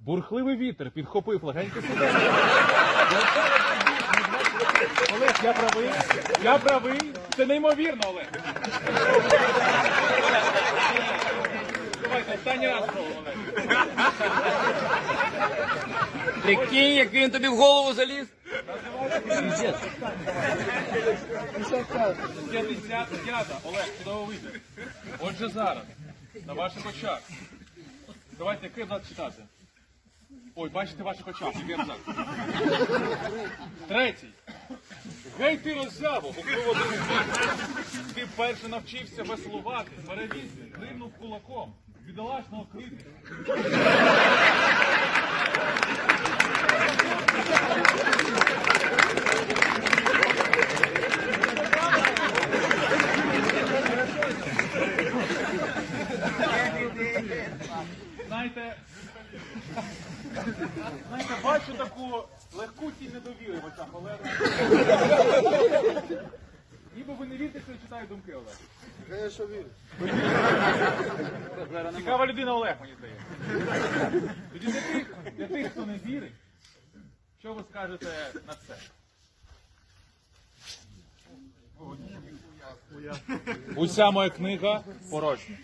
Бурхливий вітер підхопив легенько сюди. Олег, я правий. Я правий. Це неймовірно, Олег. Давайте, останній раз спробуємо, Олег. Прикинь, як він тобі в голову заліз. 55 Олег, чудово вийде. Отже, зараз, на ваших очах. Давайте який абзац читати. Ой, бачите ваших очах, який абзац. Третій. Гей ти роззяво, бо один. Ти вперше навчився веслувати, перевізти, гримнув кулаком. Бідолашного крити. Знаєте, знаєте, бачу таку легку тінь недовіри в очах Олега. Ніби ви не вірите, що я читаю думки Олега. Конечно, вірю. Цікава людина Олег, мені здається. Тоді для тих, для тих, хто не вірить, що ви скажете на це? Уся моя книга порожня.